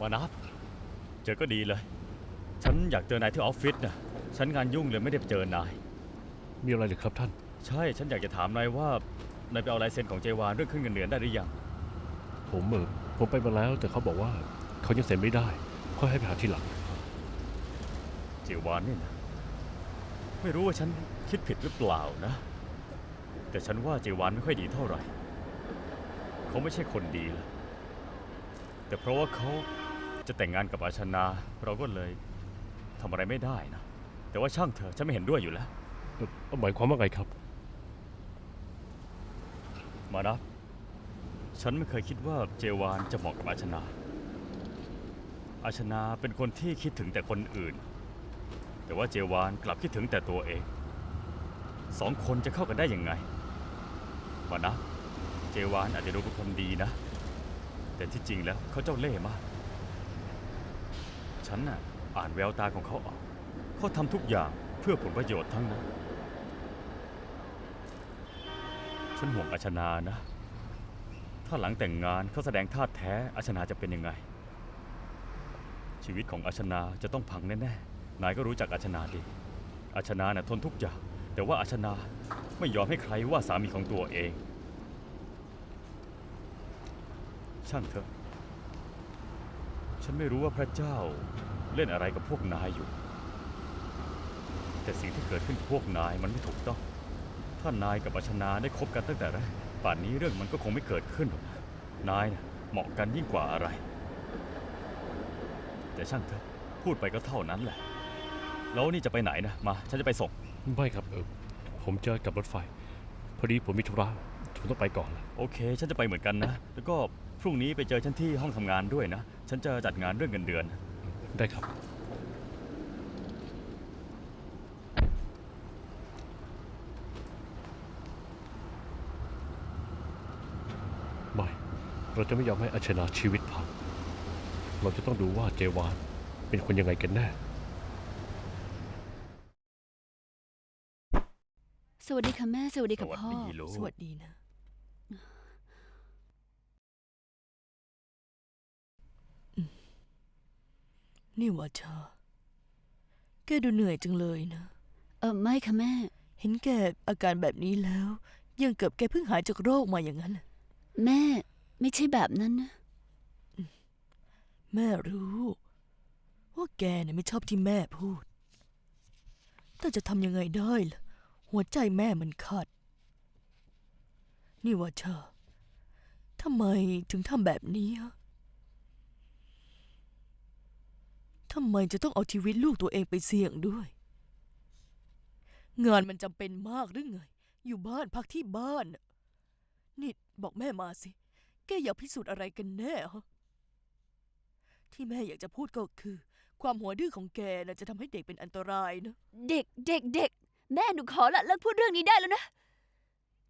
มานับเจอก็ดีเลย ฉันอยากเจอนายที่ออฟฟิศนะฉันงานยุ่งเลยไม่ได้ไปเจอนาย มีอะไรหรือครับท่าน ใช่ ฉันอยากจะถามนายว่านายไปเอาลายเซ็นของเจวานเรื่องขึ้นเงินเดือนได้หรือยัง ผมเออผมไปมาแล้วแต่เขาบอกว่าเขายังเซ็นไม่ได้ค่อยให้ไปหาทีหลัง เจวานเนี่ยนะไม่รู้ว่าฉันคิดผิดหรือเปล่านะ แต่ฉันว่าเจวานไม่ค่อยดีเท่าไหร่ เขาไม่ใช่คนดีเลยแต่เพราะว่าเขา จะแต่งงานกับอาชนาเราก็เลยทำอะไรไม่ได้นะ แต่ว่าช่างเถอะฉันไม่เห็นด้วยอยู่แล้ว เอ่อหมายความว่าไงครับ มานะฉันไม่เคยคิดว่าเจวานจะเหมาะกับอาชนา อาชนาเป็นคนที่คิดถึงแต่คนอื่น แต่ว่าเจวานกลับคิดถึงแต่ตัวเอง สองคนจะเข้ากันได้ยังไง มานะ เจวานอาจจะดูเป็นคนดีนะ แต่ที่จริงแล้วเขาเจ้าเล่ห์มาก ฉันน่ะ อ่านแววตาของเขาออก เขาทำทุกอย่างเพื่อผลประโยชน์ทั้งนั้น ฉันห่วงอาชนานะ ถ้าหลังแต่งงานเขาแสดงท่าแท้อาชนาจะเป็นยังไง ชีวิตของอาชนาจะต้องพังแน่ๆ นายก็รู้จักอาชนาดี อาชนาน่ะทนทุกอย่าง แต่ว่าอาชนาไม่ยอมให้ใครว่าสามีของตัวเอง ช่างเถอะ ฉันไม่รู้ว่าพระเจ้าเล่นอะไรกับพวกนายอยู่ แต่สิ่งที่เกิดขึ้นกับพวกนายมันไม่ถูกต้อง ถ้านายกับอัชนาได้คบกันตั้งแต่แรกป่านนี้เรื่องมันก็คงไม่เกิดขึ้นหรอกนะนายนะเหมาะกันยิ่งกว่าอะไร แต่ช่างเถอะพูดไปก็เท่านั้นแหละ แล้วนี่จะไปไหนนะมาฉันจะไปส่ง ไม่ครับเออผมจะกลับรถไฟ พอดีผมมีธุระผมต้องไปก่อนละ โอเค ฉันจะไปเหมือนกันนะ แล้วก็พรุ่งนี้ไปเจอฉันที่ห้องทำงานด้วยนะ ฉันจะจัดงานเรื่องเงินเดือน ได้ครับ ไม่ เราจะไม่ยอมให้อาชนาชีวิตพัง เราจะต้องดูว่าเจวานเป็นคนยังไงกันแน่ สวัสดีค่ะแม่ สวัสดีสค่ะวัสพ่อดีลูก สวัสดีนะ นี่วาชาแกดูเหนื่อยจังเลยนะ เออไม่ค่ะแม่ เห็นแกอาการแบบนี้แล้ว ยังเกือบแกเพิ่งหายจากโรคมาอย่างนั้นน่ะแม่ไม่ใช่แบบนั้นนะ แม่รู้ว่าแกน่ะไม่ชอบที่แม่พูด แต่จะทำยังไงได้ล่ะ หัวใจแม่มันขาด นี่วาชาทำไมถึงทำแบบนี้ฮะ ทำไมจะต้องเอาชีวิตลูกตัวเองไปเสี่ยงด้วย งานมันจำเป็นมากหรือไง อยู่บ้านพักที่บ้านน่ะนี่บอกแม่มาสิ แกอยากพิสูจน์อะไรกันแน่ฮะ ที่แม่อยากจะพูดก็คือ ความหัวดื้อของแกน่ะจะทำให้เด็กเป็นอันตรายนะ เด็กเด็กเด็กแม่หนูขอละเลิกพูดเรื่องนี้ได้แล้วนะ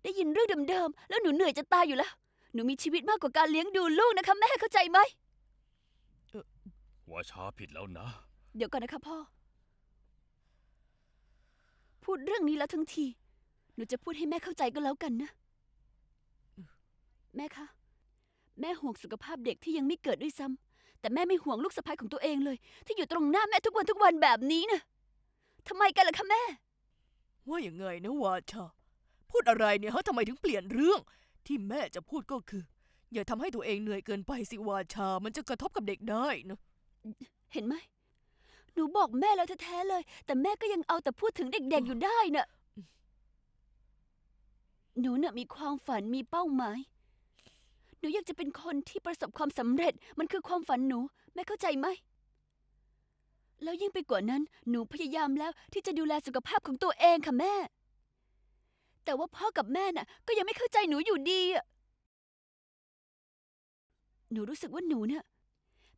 ได้ยินเรื่องเดิมๆ แล้วหนูเหนื่อยจะตายอยู่แล้ว หนูมีชีวิตมากกว่าการเลี้ยงดูลูกนะคะ แม่เข้าใจไหม ว่าช้าผิดแล้วนะ เดี๋ยวก่อนนะคะพ่อ พูดเรื่องนี้แล้วทั้งที หนูจะพูดให้แม่เข้าใจก็แล้วกันนะ แม่คะ แม่ห่วงสุขภาพเด็กที่ยังไม่เกิดด้วยซ้ำแต่แม่ไม่ห่วงลูกสะใภ้ของตัวเองเลย ที่อยู่ตรงหน้าแม่ทุกวันทุกวันแบบนี้นะทำไมกันล่ะคะแม่ ว่าอย่างไงนะวาชาพูดอะไรเนี่ยฮะทำไมถึงเปลี่ยนเรื่อง ที่แม่จะพูดก็คือ อย่าทำให้ตัวเองเหนื่อยเกินไปสิวาชา มันจะกระทบกับเด็กได้นะ เห็นไหม หนูบอกแม่แล้วแท้ๆเลย แต่แม่ก็ยังเอาแต่พูดถึงเด็กๆอยู่ได้น่ะ หนูน่ะมีความฝันมีเป้าหมาย หนูอยากจะเป็นคนที่ประสบความสำเร็จ มันคือความฝันหนู แม่เข้าใจไหม แล้วยิ่งไปกว่านั้น หนูพยายามแล้วที่จะดูแลสุขภาพของตัวเองค่ะแม่ แต่ว่าพ่อกับแม่น่ะ ก็ยังไม่เข้าใจหนูอยู่ดีอะหนูรู้สึกว่าหนูเนี่ย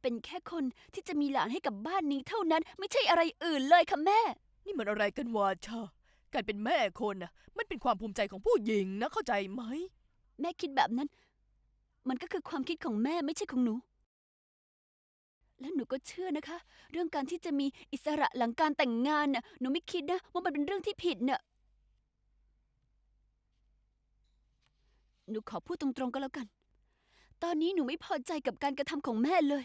เป็นแค่คนที่จะมีหลานให้กับบ้านนี้เท่านั้น ไม่ใช่อะไรอื่นเลยค่ะแม่ นี่มันอะไรกันวาชาการเป็นแม่คนน่ะ มันเป็นความภูมิใจของผู้หญิงนะเข้าใจไหม แม่คิดแบบนั้น มันก็คือความคิดของแม่ไม่ใช่ของหนู แล้วหนูก็เชื่อนะคะ เรื่องการที่จะมีอิสระหลังการแต่งงานน่ะหนูไม่คิดนะว่ามันเป็นเรื่องที่ผิดน่ะหนูขอพูดตรงๆก็แล้วกัน ตอนนี้หนูไม่พอใจกับการกระทำของแม่เลย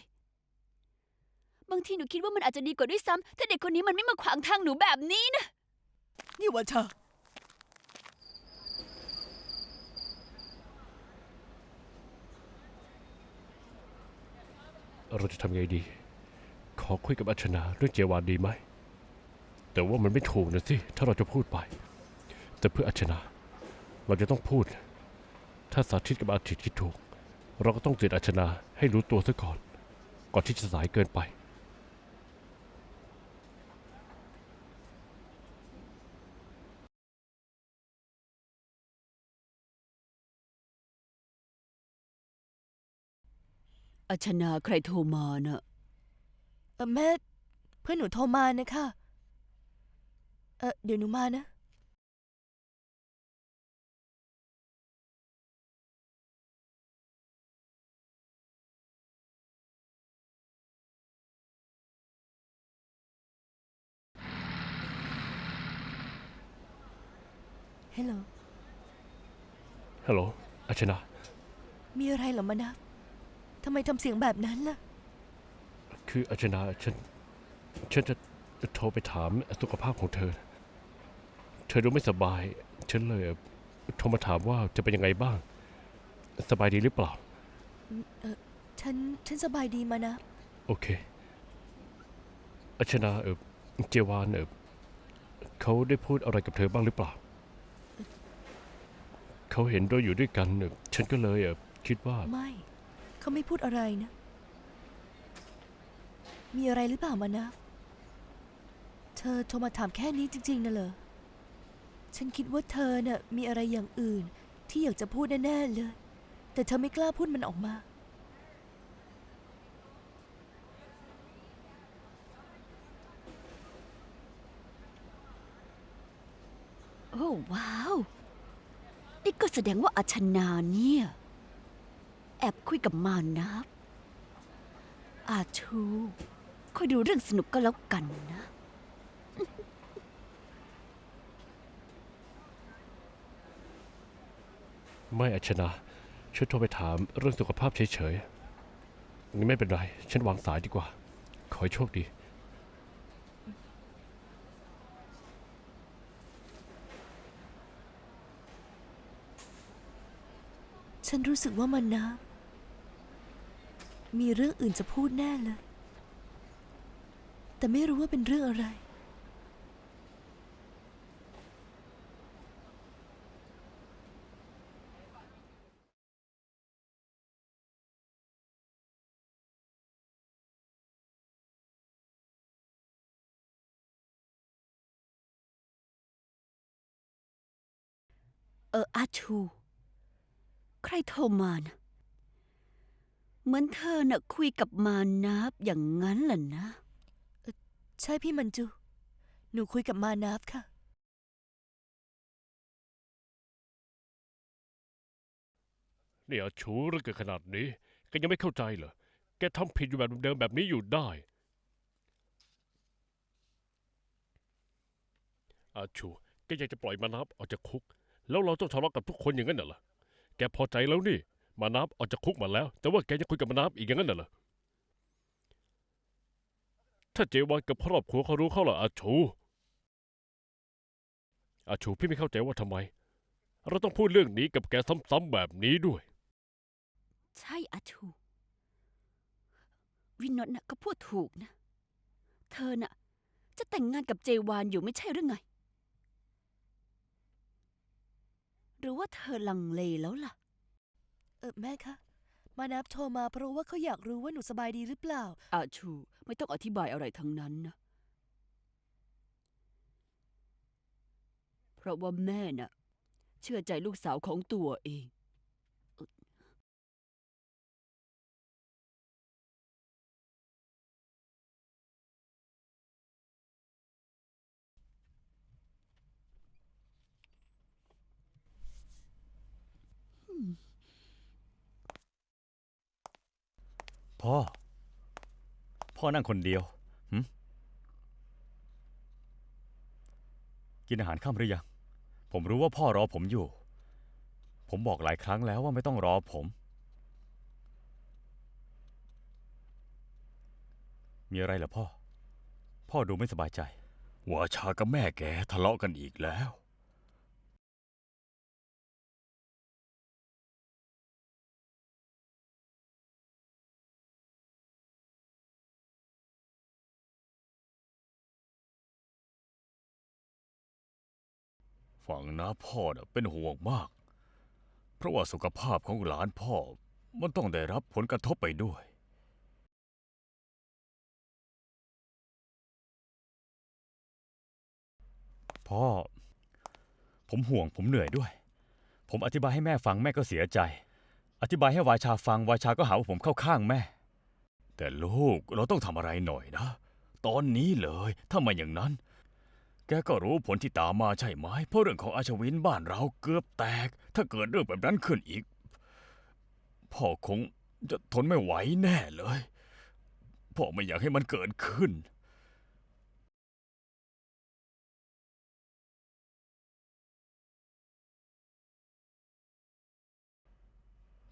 บางทีหนูคิดว่ามันอาจจะดีกว่าด้วยซ้ำถ้าเด็กคนนี้มันไม่มาขวางทางหนูแบบนี้นะ นี่วันชาเราจะทำไงดี ขอคุยกับอัชนาเรื่องเจวานดีไหม แต่ว่ามันไม่ถูกนะสิ ถ้าเราจะพูดไป แต่เพื่ออัชนา เราจะต้องพูด ถ้าสาธิตกับอาทิตย์คิดถูก เราก็ต้องเตือนอัชนาให้รู้ตัวซะก่อน ก่อนที่จะสายเกินไป อาชนาใครโทรมาน่ะเออแม่ เพื่อนหนูโทรมานะคะเออเดี๋ยวหนูมานะ ฮัลโหลฮัลโหลอัชนามีอะไรเหรอมานะ ทำไมทำเสียงแบบนั้นล่ะ คืออัชนาฉัน ฉันจะจะโทรไปถามสุขภาพของเธอ เธอดูไม่สบาย ฉันเลยโทรมาถามว่าจะเป็นยังไงบ้าง สบายดีหรือเปล่าฉัน ฉันสบายดีมานะ โอเคอัชนาเออเจวานเออเขาได้พูดอะไรกับเธอบ้างหรือเปล่า เขาเห็นเราอยู่ด้วยกันเออฉันก็เลยเออคิดว่าไม่ เขาไม่พูดอะไรนะ มีอะไรหรือเปล่ามานะ เธอโทรมาถามแค่นี้จริง ๆนะเหรอ ฉันคิดว่าเธอน่ะมีอะไรอย่างอื่น ที่อยากจะพูดแน่ๆเลย แต่เธอไม่กล้าพูดมันออกมา โอ้ว้าว นี่ก็แสดงว่าอาชนาเนี่ย แอบคุยกับมานับอาชูคอยดูเรื่องสนุกก็แล้วกันนะ ไม่อัชนาฉันโทรไปถามเรื่องสุขภาพเฉยๆนี่ไม่เป็นไร ฉันวางสายดีกว่า ขอให้โชคดี ฉันรู้สึกว่ามันนะ มีเรื่องอื่นจะพูดแน่เลย แต่ไม่รู้ว่าเป็นเรื่องอะไร เอออาชู ใครโทรมานะ เหมือนเธอน่ะคุยกับมานับอย่างนั้นเหรอนะ ใช่พี่มันจู หนูคุยกับมานาฟค่ะ เนี่ยชูเรื่องเกิดขนาดนี้แกยังไม่เข้าใจเหรอ แกทำผิดอยู่แบบเดิมแบบนี้อยู่ได้อาชูแกอยากจะปล่อยมานับออกจากคุก แล้วเราต้องทะเลาะกับทุกคนอย่างนั้นน่ะเหรอ แกพอใจแล้วนี่ มานับออกจากคุกมาแล้ว แต่ว่าแกจะคุยกับมานับอีกอย่างนั้นน่ะเหรอถ้าเจวันกับครอบครัวเขารู้เข้าล่ะอาชูอาชูพี่ไม่เข้าใจว่าทำไม เราต้องพูดเรื่องนี้กับแกซ้ำๆแบบนี้ด้วย ใช่อาชู วินนท์น่ะก็พูดถูกนะ เธอน่ะ จะแต่งงานกับเจวานอยู่ไม่ใช่หรือไง หรือว่าเธอลังเลแล้วล่ะ เออแม่คะ มานับโทรมาเพราะว่าเขาอยากรู้ว่าหนูสบายดีหรือเปล่า อาชูไม่ต้องอธิบายอะไรทั้งนั้นนะ เพราะว่าแม่น่ะ เชื่อใจลูกสาวของตัวเอง พ่อ พ่อนั่งคนเดียวหึกินอาหารค่ำหรือยัง ผมรู้ว่าพ่อรอผมอยู่ ผมบอกหลายครั้งแล้วว่าไม่ต้องรอผม มีอะไรเหรอพ่อ พ่อดูไม่สบายใจ วาชากับแม่แกทะเลาะกันอีกแล้ว ฝั่งนะพ่อน่ะเป็นห่วงมาก เพราะว่าสุขภาพของหลานพ่อมันต้องได้รับผลกระทบไปด้วย พ่อ ผมห่วงผมเหนื่อยด้วย ผมอธิบายให้แม่ฟังแม่ก็เสียใจ อธิบายให้วายชาฟังวายชาก็หาว่าผมเข้าข้างแม่ แต่ลูกเราต้องทำอะไรหน่อยนะ ตอนนี้เลยถ้าไมาอย่างนั้น แกก็รู้ผลที่ตามมาใช่ไหมเพราะเรื่องของอาชวินบ้านเราเกือบแตก ถ้าเกิดเรื่องแบบนั้นขึ้นอีก พ่อคงจะทนไม่ไหวแน่เลย พ่อไม่อยากให้มันเกิดขึ้น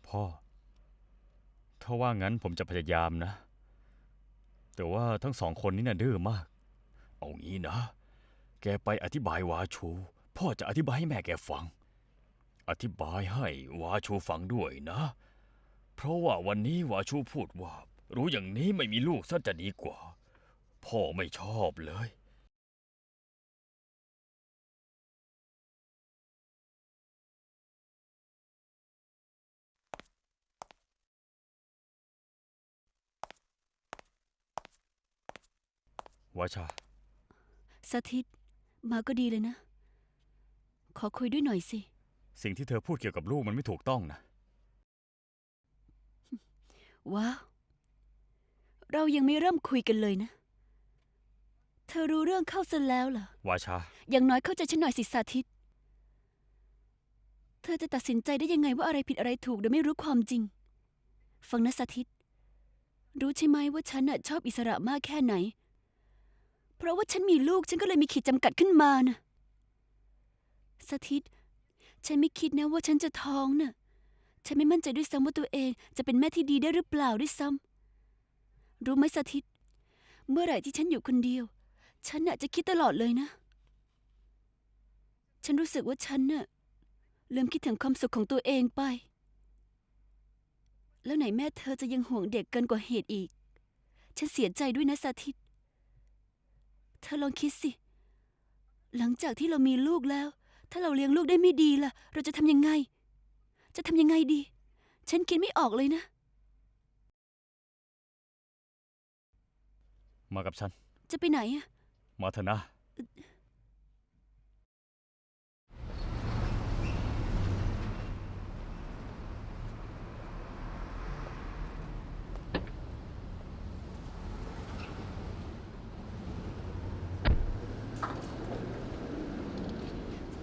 พ่อ ถ้าว่างั้นผมจะพยายามนะ แต่ว่าทั้งสองคนนี้น่ะดื้อมาก เอางี้นะ แกไปอธิบายวาชู พ่อจะอธิบายให้แม่แกฟัง อธิบายให้วาชูฟังด้วยนะ เพราะว่าวันนี้วาชูพูดว่า รู้อย่างนี้ไม่มีลูกซะจะดีกว่า พ่อไม่ชอบเลย วาชา สถิต มาก็ดีเลยนะ ขอคุยด้วยหน่อยสิ สิ่งที่เธอพูดเกี่ยวกับลูกมันไม่ถูกต้องนะ ว้าว เรายังไม่เริ่มคุยกันเลยนะ เธอรู้เรื่องเข้าซะแล้วเหรอ วาชา อย่างน้อยเข้าใจฉันหน่อยสิสาธิต เธอจะตัดสินใจได้ยังไงว่าอะไรผิดอะไรถูกโดยไม่รู้ความจริง ฟังนะสาธิต รู้ใช่ไหมว่าฉันน่ะชอบอิสระมากแค่ไหน เพราะว่าฉันมีลูกฉันก็เลยมีขีดจำกัดขึ้นมานะสาธิต ฉันไม่คิดนะว่าฉันจะท้องน่ะ ฉันไม่มั่นใจด้วยซ้ำว่าตัวเองจะเป็นแม่ที่ดีได้หรือเปล่าด้วยซ้ำรู้ไหมสาธิต เมื่อไหร่ที่ฉันอยู่คนเดียว ฉันน่ะจะคิดตลอดเลยนะ ฉันรู้สึกว่าฉันน่ะลืมคิดถึงความสุขของตัวเองไป แล้วไหนแม่เธอจะยังห่วงเด็กเกินกว่าเหตุอีก ฉันเสียใจด้วยนะสาธิต เธอลองคิดสิ หลังจากที่เรามีลูกแล้ว ถ้าเราเลี้ยงลูกได้ไม่ดีล่ะ เราจะทำยังไง จะทำยังไงดี ฉันคิดไม่ออกเลยนะ มากับฉัน จะไปไหนอะมาเถอะนะ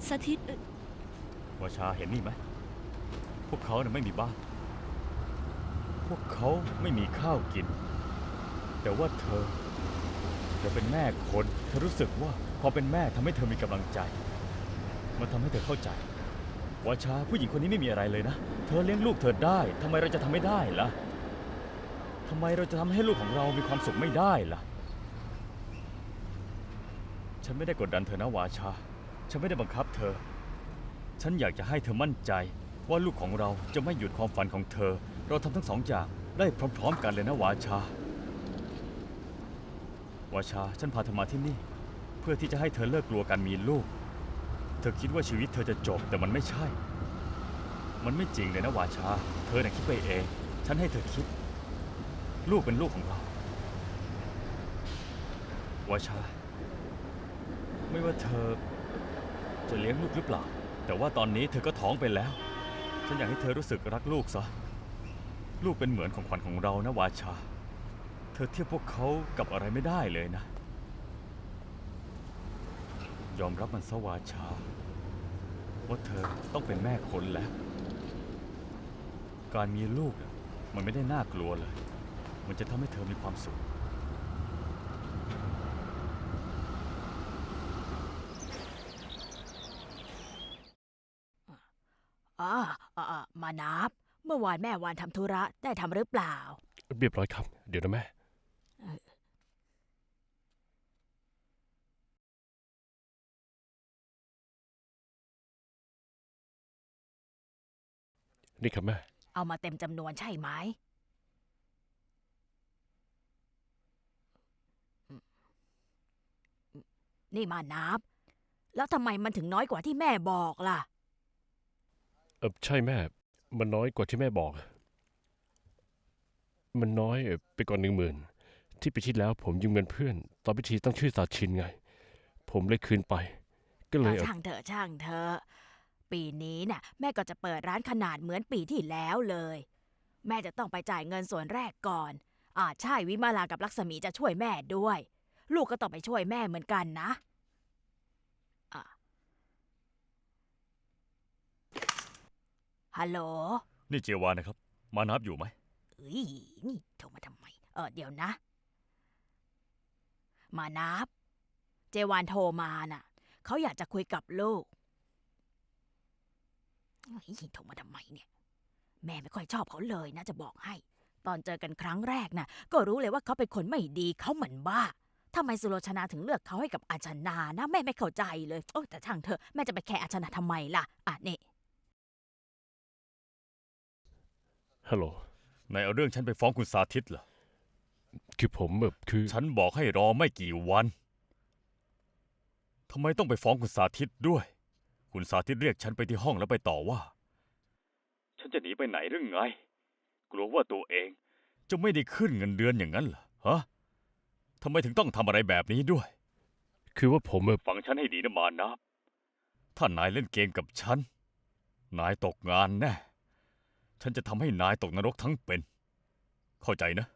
สาธิตเอ่อวาชาเห็นนี่ไหม พวกเขาเนี่ยไม่มีบ้าน พวกเขาไม่มีข้าวกิน แต่ว่าเธอ เธอเป็นแม่คน เธอรู้สึกว่าพอเป็นแม่ทำให้เธอมีกำลังใจ มันทำให้เธอเข้าใจ วาชาผู้หญิงคนนี้ไม่มีอะไรเลยนะ เธอเลี้ยงลูกเธอได้ทำไมเราจะทำไม่ได้ล่ะทำไมเราจะทำให้ลูกของเรามีความสุขไม่ได้ล่ะ ฉันไม่ได้กดดันเธอนะวาชา ฉันไม่ได้บังคับเธอ ฉันอยากจะให้เธอมั่นใจ ว่าลูกของเราจะไม่หยุดความฝันของเธอ เราทำทั้งสองอย่างได้พร้อมๆกันเลยนะวาชาวาชา ฉันพาเธอมาที่นี่ เพื่อที่จะให้เธอเลิกกลัวการมีลูก เธอคิดว่าชีวิตเธอจะจบแต่มันไม่ใช่ มันไม่จริงเลยนะวาชา เธอน่ะคิดไปเอง ฉันให้เธอคิด ลูกเป็นลูกของเราวาชา ไม่ว่าเธอ จะเลี้ยงลูกหรือเปล่า แต่ว่าตอนนี้เธอก็ท้องไปแล้ว ฉันอยากให้เธอรู้สึกรักลูกซะ ลูกเป็นเหมือนของขวัญของเรานะวาชา เธอเทียบพวกเขากับอะไรไม่ได้เลยนะ ยอมรับมันซะวาชา ว่าเธอต้องเป็นแม่คนแล้ว การมีลูกมันไม่ได้น่ากลัวเลย มันจะทำให้เธอมีความสุข วานแม่วานทำธุระได้ทำหรือเปล่า เรียบร้อยครับ เดี๋ยวนะแม่ นี่ครับแม่ เอามาเต็มจำนวนใช่ไหม นี่มานับ แล้วทำไมมันถึงน้อยกว่าที่แม่บอกล่ะ เออใช่แม่ มันน้อยกว่าที่แม่บอก มันน้อยไปก่อนหนึ่งหมื่นที่ปีที่แล้วผมยืมเงินเพื่อน ตอนพิธีตั้งชื่อสาชินไง ผมเลยคืนไป ก็เลยอะเออช่างเถอะช่างเถอะปีนี้น่ะ แม่ก็จะเปิดร้านขนาดเหมือนปีที่แล้วเลย แม่จะต้องไปจ่ายเงินส่วนแรกก่อนอ่าใช่วิมาลากับลักษมีจะช่วยแม่ด้วย ลูกก็ต้องไปช่วยแม่เหมือนกันนะอะ ฮัลโหล นี่เจวานนะครับ มานับอยู่ไหม เอ้ย นี่โทรมาทำไม เออเดี๋ยวนะ มานับ เจวานโทรมาน่ะ เขาอยากจะคุยกับลูกเฮ้ยโทรมาทำไมเนี่ย แม่ไม่ค่อยชอบเขาเลยนะจะบอกให้ ตอนเจอกันครั้งแรกน่ะก็รู้เลยว่าเขาเป็นคนไม่ดีเขาเหมือนบ้าทำไมสุโลชนาถึงเลือกเขาให้กับอาชนานะแม่ไม่เข้าใจเลยโอ้แต่ช่างเถอะแม่จะไปแคร์อาชนาทำไมล่ะอะนี่ ฮัลโหล นายเอาเรื่องฉันไปฟ้องคุณสาธิตเหรอ คือผมแบบคือฉันบอกให้รอไม่กี่วัน ทำไมต้องไปฟ้องคุณสาธิตด้วย คุณสาธิตเรียกฉันไปที่ห้องแล้วไปต่อว่า ฉันจะหนีไปไหนหรือไง กลัวว่าตัวเองจะไม่ได้ขึ้นเงินเดือนอย่างนั้นเหรอ ฮะ ทำไมถึงต้องทำอะไรแบบนี้ด้วย คือว่าผมแบบฟังฉันให้ดีนะมานะ ถ้านายเล่นเกมกับฉัน นายตกงานแน่ ฉันจะทำให้นายตกนรกทั้งเป็น เข้าใจนะ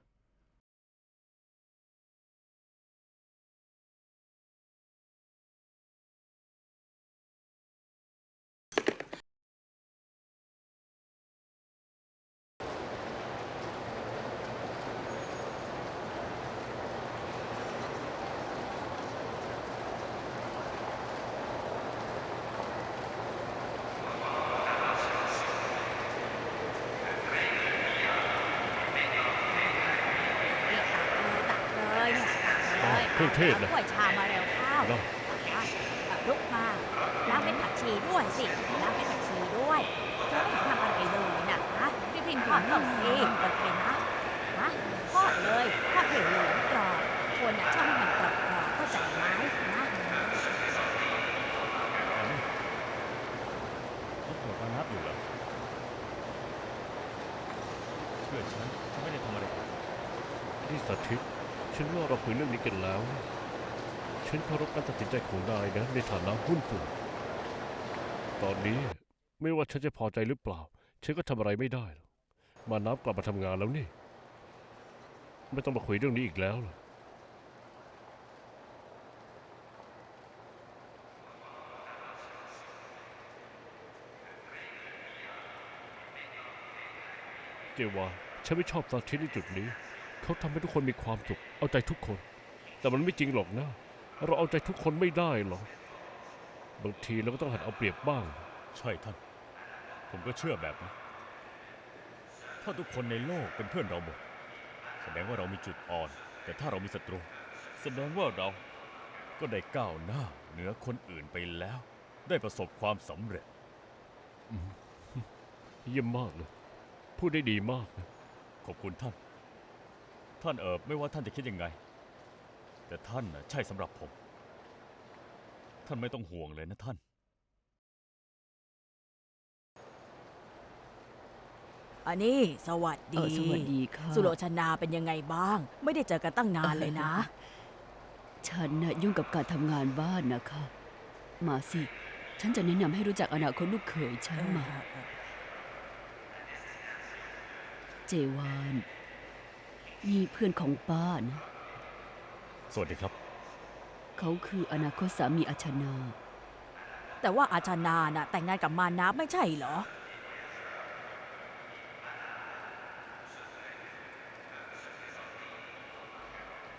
นี่ตักเลยตักเลยเนี่ยตักเลย เครื่องเทศนะ อาถ้วยชามาเร็วเข้า เนาะ อะอะ ลุกมาล้างเป็นผักชีด้วยสิล้างเป็นผักชีด้วยเธอไม่เห็นทำอะไรเลยนะฮะพี่พิมทอดเข้าสิโอเคนะฮะทอดเลยทอดให้เหลืองกรอบคนน่ะชอบให้มันกรอบกรอบๆเข้าใจไหมนะเขาตรวจมานับอยู่เหรอเชื่อฉันฉันไม่ได้ทำอะไรผิดที่สาธิตฉันว่าเราคุยเรื่องนี้กันแล้ว ฉันเคารพการตัดสินใจของนายนะในฐานะหุ้นส่วนตอนนี้ไม่ว่าฉันจะพอใจหรือเปล่า ฉันก็ทำอะไรไม่ได้หรอกมานับกลับมาทำงานแล้วนี่ ไม่ต้องมาคุยเรื่องนี้อีกแล้วล่ะเจวาฉันไม่ชอบสาธิในจุดนี้ เขาทำให้ทุกคนมีความสุข เอาใจทุกคน แต่มันไม่จริงหรอกนะ เราเอาใจทุกคนไม่ได้หรอกบางทีเราก็ต้องหัดเอาเปรียบบ้าง ใช่ท่าน ผมก็เชื่อแบบนั้นถ้าทุกคนในโลกเป็นเพื่อนเราหมดแสดงว่าเรามีจุดอ่อน แต่ถ้าเรามีศัตรู แสดงว่าเราก็ได้ก้าวหน้าเหนือคนอื่นไปแล้ว ได้ประสบความสำเร็จเยี่ยมมากเลย พูดได้ดีมากนะขอบคุณท่าน ท่านเอิบไม่ว่าท่านจะคิดยังไง แต่ท่านน่ะใช่สำหรับผม ท่านไม่ต้องห่วงเลยนะท่าน อันนี้สวัสเอดีอสวัสดีค่ะ สุโลชนาเป็นยังไงบ้าง ไม่ได้เจอกันตั้งนานเลยนะ ฉันน่ะยุ่งกับการทำงานบ้านนะคะ มาสิ ฉันจะแนะนำให้รู้จักอนาคตลูกเขยฉันมา เจวานนี่เพื่อนของป้านะ สวัสดีครับ เขาคืออนาคตสามีอาชนา แต่ว่าอาจารย์นาน่ะแต่งงานกับมานับไม่ใช่เหรอ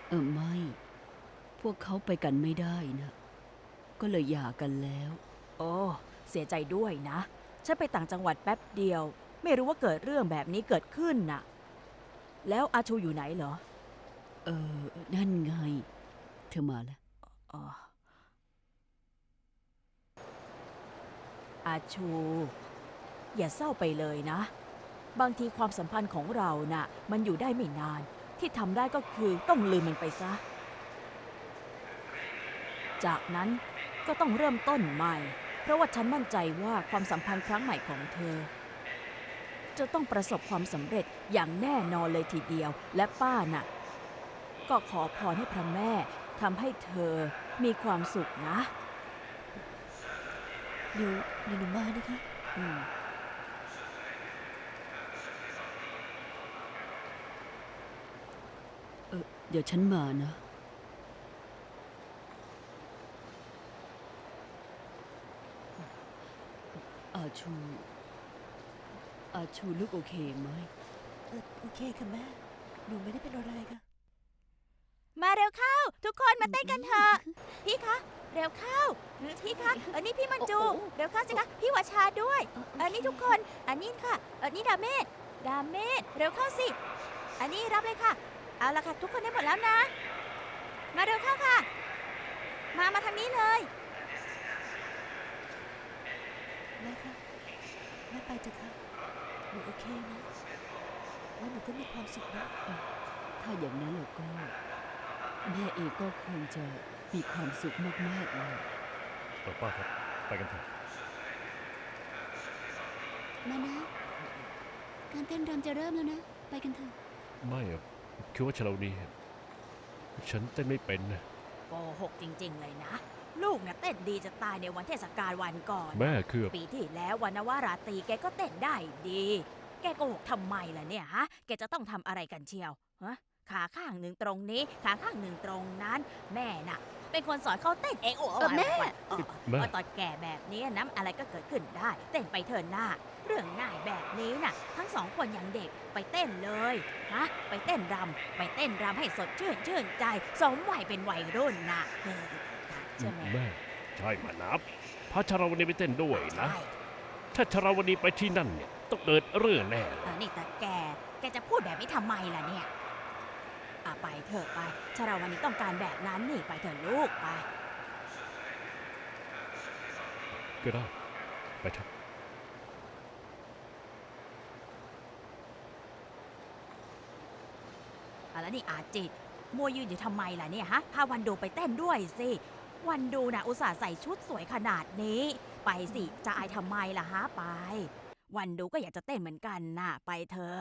เออไม่ พวกเขาไปกันไม่ได้นะ ก็เลยหย่ากันแล้ว โอ้เสียใจด้วยนะ ฉันไปต่างจังหวัดแป๊บเดียว ไม่รู้ว่าเกิดเรื่องแบบนี้เกิดขึ้นน่ะ แล้วอาชูอยู่ไหนเหรอ เออ นั่นไง เธอมาแล้วอ๋ออาชู อย่าเศร้าไปเลยนะ บางทีความสัมพันธ์ของเราน่ะ มันอยู่ได้ไม่นาน ที่ทำได้ก็คือต้องลืมมันไปซะ จากนั้นก็ต้องเริ่มต้นใหม่ เพราะว่าฉันมั่นใจว่าความสัมพันธ์ครั้งใหม่ของเธอ จะต้องประสบความสำเร็จอย่างแน่นอนเลยทีเดียว และป้าน่ะ ก็ขอพรให้พระแม่ทำให้เธอมีความสุขนะ เดี๋ยวเดี๋ยวหนูมานะคะ อืม เออเดี๋ยวฉันมานะ อาชู อาชูลูกโอเคไหม เออโอเคค่ะแม่ หนูไม่ได้เป็นอะไรค่ะ มาเร็วเข้า ทุกคนมาเต้นกันเถอะ พี่คะ เร็วเข้า พี่คะอันนี้พี่มันจูโอ้โอ้เร็วเข้าสิคะ พี่วชาด้วย อันนี้ทุกคน อันนี้ค่ะ อันนี้ดาเมจดาเมจเร็วเข้าสิ อันนี้รับเลยค่ะ เอาละค่ะ ทุกคนได้หมดแล้วนะ มาเร็วเข้าค่ะ มา มาทางนี้เลยแม่คะแม่ไปเถอะค่ะหนูโอเคนะ แล้วหนูก็มีความสุขนะ ถ้าอย่างนั้นแล้วก็ แม่เองก็คงจะมีความสุขมากๆเลยเปิดป้าครับ ไปกันเถอะ มานะ การเต้นรำจะเริ่มแล้วนะ ไปกันเถอะ ไม่อะคือว่าชลานีฉันเต้นไม่เป็นนะ โกหกจริง ๆ เลยนะ ลูกน่ะเต้นดีจะตายในวันเทศกาลวันก่อน แม่คือ ปีที่แล้ววันนวราตรีแกก็เต้นได้ดี แกโกหกทำไมล่ะเนี่ยฮะ แกจะต้องทำอะไรกันเชียวฮะ ขาข้างหนึ่งตรงนี้ ขาข้างหนึ่งตรงนั้น แม่น่ะ เป็นคนสอนเขาเต้นเองโอ้เออแม่เออแม่เออตอนแก่แบบนี้น้ำอะไรก็เกิดขึ้นได้ เต้นไปเถินหน้า เรื่องง่ายแบบนี้น่ะ ทั้งสองคนยังเด็กไปเต้นเลยฮะไปเต้นรำไปเต้นรำให้สดชื่นชื่นใจ สมวัยเป็นวัยรุ่นน่ะเออใช่ไหมแม่ใช่มานับพาชลาวนีไปเต้นด้วยนะ ใช่ ถ้าชลาวนีไปที่นั่นเนี่ยต้องเกิดเรื่องแน่เออนี่แต่แก แกจะพูดแบบนี้ทำไมล่ะเนี่ย อะไปเถอะไปชาราวันนี้ต้องการแบบนั้นนี่ไปเถอะลูกไป ก็ได้ ไปเถอะอะแล้วนี่อาจิตมัวยืนอยู่ทำไมล่ะเนี่ยฮะ พาวันดูไปเต้นด้วยสิ วันดูนะอุตส่าห์ใส่ชุดสวยขนาดนี้ ไปสิ จะอายทำไมล่ะฮะ ไป วันดูก็อยากจะเต้นเหมือนกันน่ะ ไปเถอะ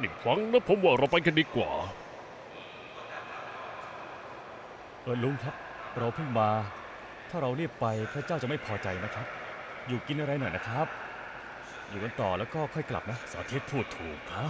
นี่ฟังนะผมว่าเราไปกันดีกว่า เออลุงครับ เราเพิ่งมา ถ้าเรารีบไปพระเจ้าจะไม่พอใจนะครับ อยู่กินอะไรหน่อยนะครับ อยู่กันต่อแล้วก็ค่อยกลับนะ สาธิตพูดถูกฮะ